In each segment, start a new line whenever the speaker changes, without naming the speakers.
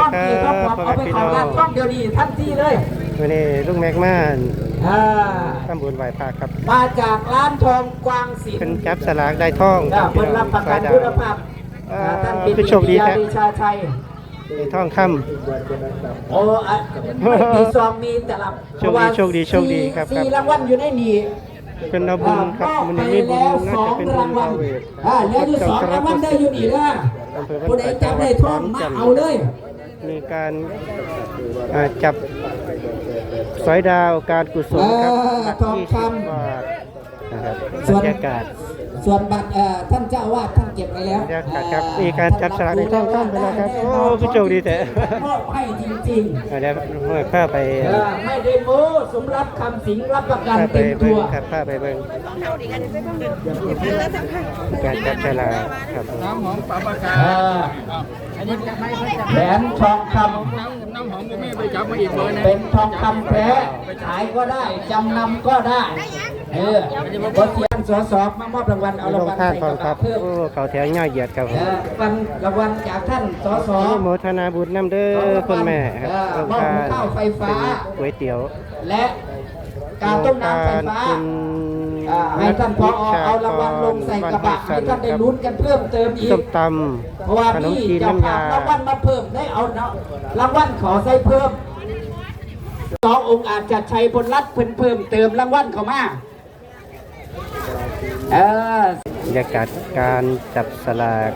ต้องดีครับผมเอาไปของร้านต้องเดี๋ยวนี้ทันทีเลย
วันนี้ลุงแม็กมา
อ่า
ทำบุญไหว้พระครับ
มาจากร้านทองกวางศิล
เป็น
ป์
จับสลากได้ท่อง
อ่าเพิ่นรับประกันคุณภาพ
อ่า
ท่านปิ
คือโชคดี
ยา
แท้
ชาชัย
ได้ท่องค
โอ้อะไม่มีซองมีแต่ละ
โชคดีโชคดีโชคดีครับ
สี่
ครับ
รางวัลอยู่ในนี้ำ
เป็นเอาบุญครับ
อ่า
มัน
ไป
มีบุญ
แล้ว
น่า
สอ
จะ
ง
เป็นบุ
รา
ญ
งวัล
พระเวท
อ่าเหลืออยู่สองรางวัลได้อยู่นี่นะ
อำเภอบ้าน
ผู้ใดจับได้ท่องมาเอาเลย
มีการอ่าจับสอยดาวการกุศลครับ
อ่า
บัตร
ทอง
ยี่
ค
สิำบบาทนะครับ
ส่วน
บรรยากาศ
ส่วนบัตรเอ่อท่านเจ้าอาวาสท่านเก็บไว้แล้ว
บรรยากาศครับมีการจับสลากในท่องคำไปแล้วครับโอ้คือโชคดีแต่
มอบให้จริง
อ่าเดี๋ยวเมื่อข้าไป
ๆเออไม่ได้โม้สมรับคำสิงรับประกัน
ข้าไป
เต็ม
เบิ้
ตั
ง
ว
ครับข้าไปเบิ้งการจับฉลากครับ
น้ำหอมปลาปากกา
เออแหวนทองค
น้ำน้ำหอมก็ไม่ไปจับมาอีกเบอร์หนึำง
เป็นทองคำแท้ขายก็ได้จำนำก็ได้ เออบทเรียนสอสอบมามอบรางวัลเอา
ล
ราง
ง
วัล
ท่าน
ใส่
ก่
ก
อน
ระ
ครั
เป๋า
บ
เพิ่ม
โอ้เขาแถวย่อยเหยียดครับ
เออวันรางวัลจากท่านสอสอ
อนุโมทนาบุญน้ำเด้อคุณแม่ครับ
เออ
โรง
มอบ
ทาน
ข้าวไฟฟ้า
เป็นก๋วยเตี๋ยว
และการต้มน้ำไฟฟ้า
คุณ
อ่าให้ท่านพอเอารางวัลลงใส่กระบะให้ท่านได้ลุ้นกันเพิ่มเติมอี
ส้
ก
มต
เพราะว่าำ
ขนม
พี่
จีน
จะ
น้ำ
พายารางวัลมาเพิ่มได้เอาเนาะรางวัลขอใส่เพิ่มสององค์อาจจะใช้บนรัฐเพิ่มเพิ่มเติมรางวัลเข้ามา เออบ
รรยากาศการจับสลาก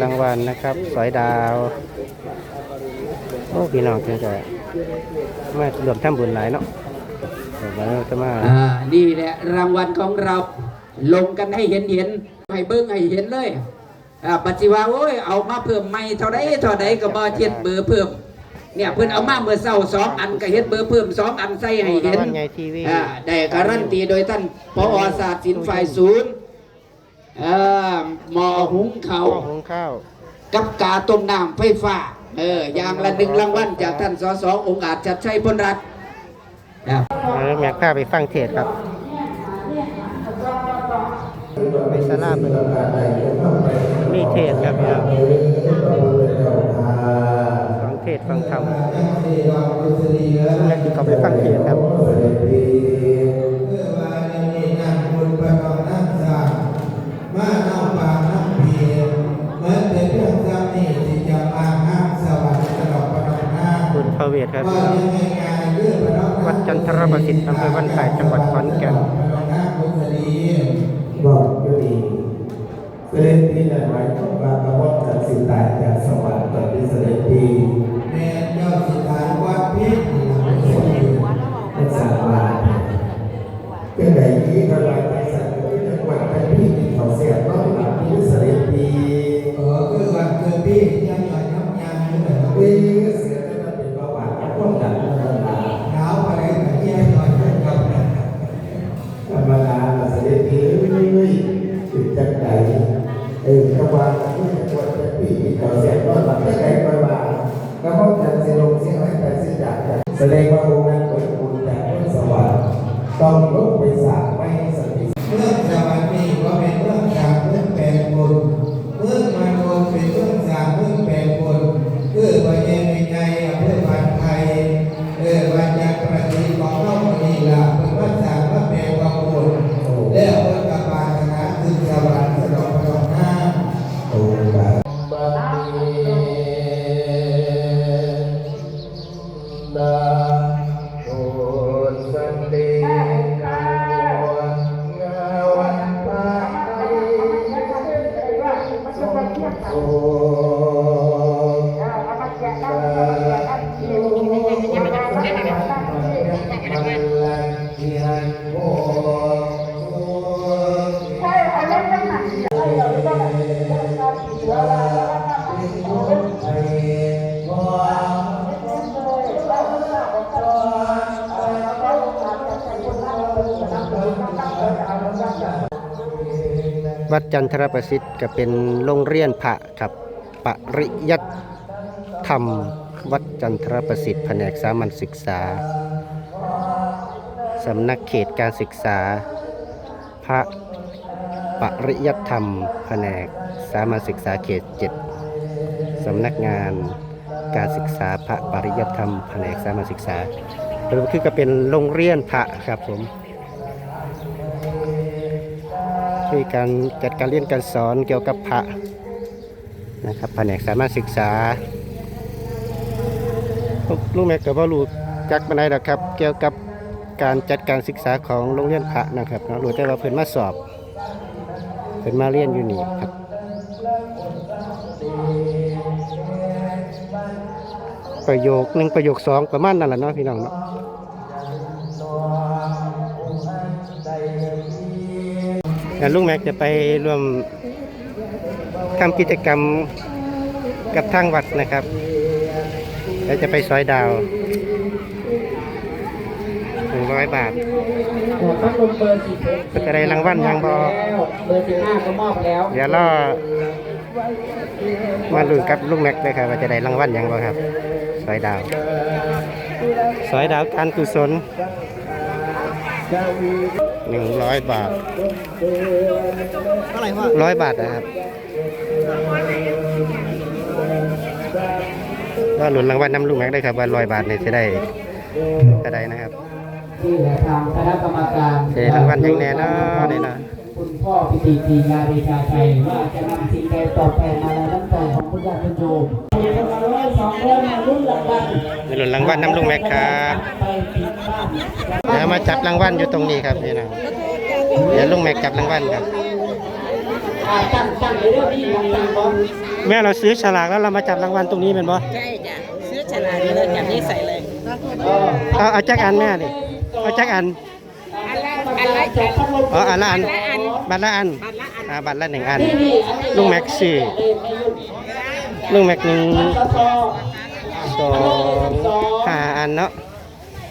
รางวัลนะครับ สอยดาว โอ้พี่น้องเพิ่งจะมารวมทำบุญหลายเนาะเดี๋ยววันนี้จะมา
อ่านี่แหละรางวัลของเรา ลงกันให้เห็นเห็นให้เบิ้งให้เห็นเลยอ่าปัจจิวาโอ้ยเอามาเพิ่มไม่เท่าใดเท่าใดก็บ่เจ็ดเบอร์เพิ่ม เนี่ยเพิ่นเอามาเมื่อเช้าสองอันก็เฮ็ดเบอร์เพิ่มสองอันใส่ให้เห็น
รางวัลใหญ่ทีวี
อ่าได้การันตีโดยท่านพอศาสตร์ศิลป์ฝ่ายศูนย์เอ่อหมอหุงเขาว
ข้าวหุงข้าว
กับกาต้มน้ำไฟฟ้า เออ อย่างละหนึ่งรางวัลจากท่านสสองค์อาจจัดชัยพลรัตน์ครับ
แล้วแม่ข้าไปฟังเทศครับ ไปสลาเป็นมีเทศครับพี่น้องฟัง เทศฟังธรรมแม่ที่เขาไปฟังเทศครับ
มาเอาปากน้ำเพียงเหมือนเป็นเรื่องจำนี่ที่จะมาห้ามสวรรค์ตลอดประดองหน้า
คุณพระเวทครับ
ว่ายังไงงานเรื่องประดองหน้า
วัดจันทรประสิทธิ์อำเภอบ้านไผ่จังหวัดขอนแก่น
ประดองหน้าพุทธดีบอกอยู่ดีเสด็จพี่ในไว้ของบางกระบอกจากสิตายจากสวรรค์เปิดเป็นเสด็จพี่ ไโวั
ดจันทรประสิทธิ์ก็เป็นโรงเรียนพระครับปริยัติธรรม วัดจันทรประสิทธิ์แผนกสามัญศึกษาสำนักเขตการศึกษา พระปริยัติธรรม แผนกสามัญศึกษาเขตเจ็ดสำนักงานการศึกษาพระปริยัติธรรม แผนกสามัญศึกษาหรือคือก็เป็นโรงเรียนพระครับผม คือการจัดการเรียนการสอนเกี่ยวกับพระนะครับแผนกสามัญศึกษาลูกแม่กับว่าลูกจักมาได้หรอกครับ เกี่ยวกับการจัดการศึกษาของโรงเรียนพระนะครับเนาะรู้แต่ว่าเพิ่นมาสอบเพิ่นมาเรียนอยู่นี่ครับประโยคหนึ่งประโยคสองประมาณนั่นแหละเนาะพี่น้องเนาะ แล้วลุงแม็กจะไปร่วมทำกิจกรรมกับทางวัดนะครับแล้วจะไปซอยดาวหนึ่งร้อยบาท
หัวพัดลมเบอร์สิบ
ก็จะได้รางวัลยังบ่
เบอร์สิบห้าก็มอบแล้ว
เดี๋ยวรอมาลุ้นกับลุงแม็กเลยครับว่าจะได้รางวัลหยังบ่ครับซอยดาวซอยดาวการกุศล หนึ่งร้อยบาทร้อยบาทนะครับก็หลุนรางวัลนำลุงแม็กได้ครับว่าร้อยบาทเนี่ยจะได้จะได้นะครับ
ที่ทางคณะกรรมการ
เจรางวัลอย่างแน่นอนเลยนะ
คุณพ่อพิธีทีงานวิชาชัยว่าจะนำสิ่งใดตอบแทนมาแล้วน้ำใจของคุณญาติคุณโยมคนละร้อยสองร้อยมาลุ้นรางวัล
หลุนรางวัลนำลุงแม็กครับ
ไปติดบ้าน
เดี๋ยวมาจับรางวัลอยู่ตรงนี้ครับนี่นะเดี๋ยวลุงแม็กจับรางวัลครับ
อ่าตั้งตั้งในเรื่องนี้ตั้งบอล
แม่เราซื้อฉลากแล้วเรามาจับรางวัลตรงนี้เป็นบ่
ใช่จ้ะซื้อฉลากนี่เลยจับนี่ใส่เลย
เอาเอาจักอันแม่ดิเอาจักอัน
อันละอัน
อ๋ออันละอัน
ละอัน
บัตรละอัน
บัตรละอัน
อ่าบัตรละหนึ่งอัน
นี่นี่อันนี้
ลุงแม็กซี่ลุงแม็กหนึ่ง
สอ
สองห้าอันเนาะ
เ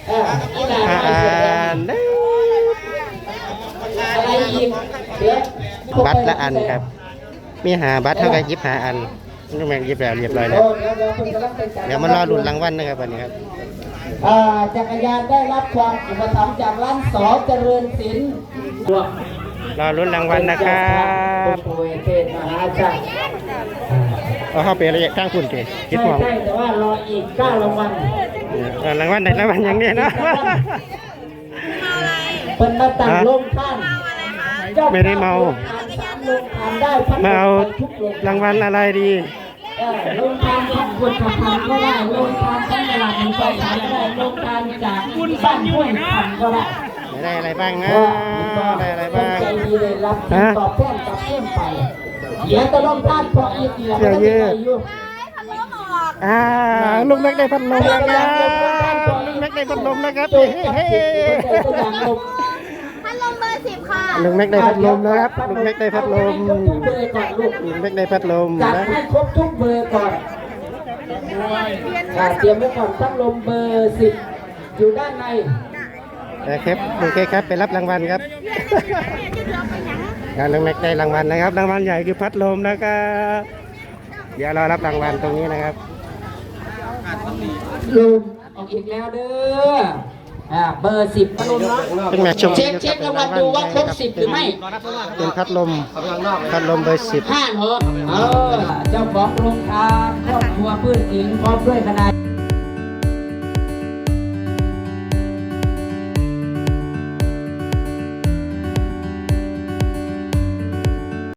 อออีหลา
ห้า
อะไร
อี
กเดี๋ยว
บัตรละอันครับ มีหาบัตรเท่ากับยิบหาอันลุงแม็กยิบแล้วเรียบร้อยแล้วเดี๋ยวมารอลุ้นรางวัลนะครับวันนี้ครับ
อ่าจักรยานได้รับความอุปถัมภ์จากร้านสอเจริญศิลป์
รอลุ้นรางวัลนะครับ
โอ้ย เทศมหาชัย
เอาเข้าไประยะข้างคุณเกคิด
ใช่
มอง
ใช่แต่ว่ารออีกเก้ารางวัล
เออรางวัลไหนรางวัลอย่างนี้เนาะ
เป็นมาตั้งโรงท่าน
ไม่ได้เมา
โรงทานได้พัดล
มาเอา
ไปทุกโรง
รางวัลอะไรดี
เออโรงทานพัดกดขับพันก็ได้โรงทานทั้งตลาดหนึ่งสองสามก็ได้โรงทานจากบ้านห้วยพันก็ได้
ได้อะไรบ้างนะ ได้อะไรบ้าง
ใจดีเลยรับ
ฮะ
ตอบแทนตอบแทนไป เดี๋ยวจะต้องท่านพออีกเดียว
เสื้อยืด
อยู่
อ่าลุงแม็กได้พัดลมแล้วครับลุงแม็กได้พัดลมแล้วครับเฮ้
ด
เฮ้
กัดตัวอย่างลม
พัดลมเบอร์สิบค่ะ
ลุงแม็กได้พัดลมแล้วครับลุงแม็กได้พัดลมลุงแม็กได้พัดลม
จัด
นะ
ให้ครบทุกเบอร์ก่อนอ่าเตรียมไว้ก่อนพัดลมเบอร์สิบอยู่ด้านใน
นะครับโอเคครับไปรับรางวัลครับงานลุงแม็กได้รางวัลนะครับ รางวัลใหญ่คือพัดลมนะครับเดี๋ยวรอรับรางวัลตรงนี้นะครับ
ลุมออกอีกแล้วเด้ออ่าเบอร์สิบพัดลมเนาะ
เป็นแมตช์ชม
เช็คเช็ครางวัลดูว่าครบสิบหรือไม่
เป็นพัดลมพัดลมเบอร์สิบ
ห้าเหรอเออเจ้าของโรงทานครอบครัวพื้นอิงพร้อมด้วยคณะ